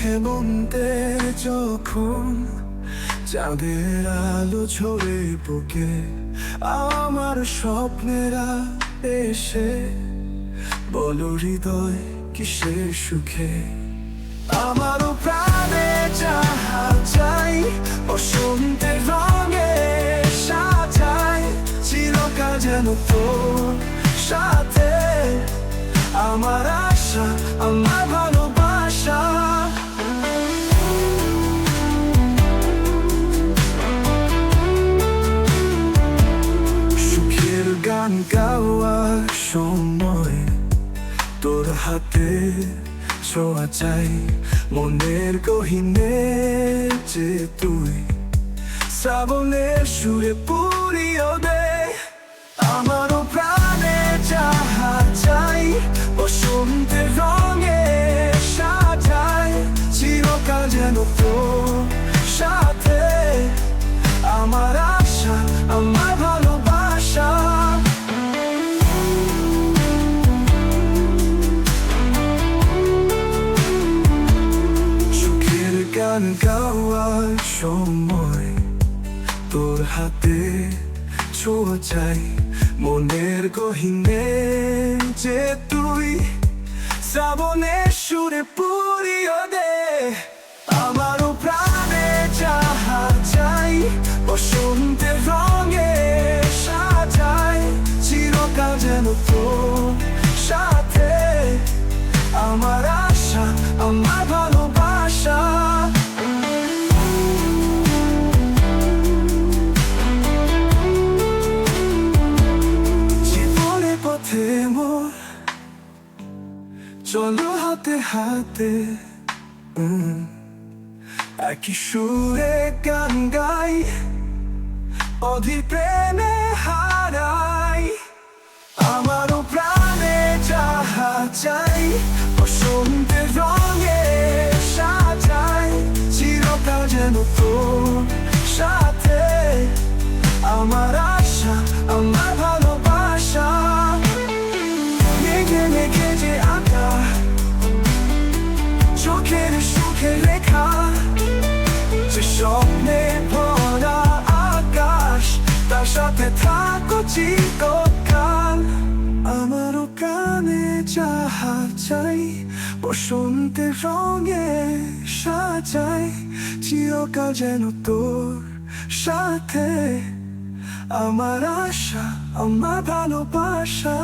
হেমন্তে যখন চাঁদের আলো ছড়ে বুকে আমার স্বপ্নেরা এসে বলো হৃদয় কিসের সুখে। আমারও প্রাণে যাহা চাই, বসন্তের রঙে সাজাই, চিরকাল যেন তোর সাথে। আমার আশা, আমার গান গাওয়ার সময়, তোর হাতে ছোঁয়া চাই, মনের গহিনে যে তুই, শ্রাবণের সুরে পুরিও দে। আমারও প্রাণে যাহা চাই, বসন্তের রঙে সাজাই, চিরকাল যেন তোর সাথে গান গাওয়ার সময় তোর হাতে ছোঁয়া চাই। মনের গহিনে যে তুই শ্রাবণের সুরে পুরিও দে। আমারও প্রাণে যাহা চাই, বসন্তের রঙে সাজাই। চিরকাল যেন তোর হাতে হাতে একই সুরে গান গাই অধি প্রেমে হারাই। আমারও প্রাণে যাহা চাই বসন্তের রঙে থাকো চিরকাল আমারও কানে যাহা চাই বসন্তের রঙে সাজাই, চিরকাল যেন তোর সাথে। আমার আশা, আমার ভালোবাসা।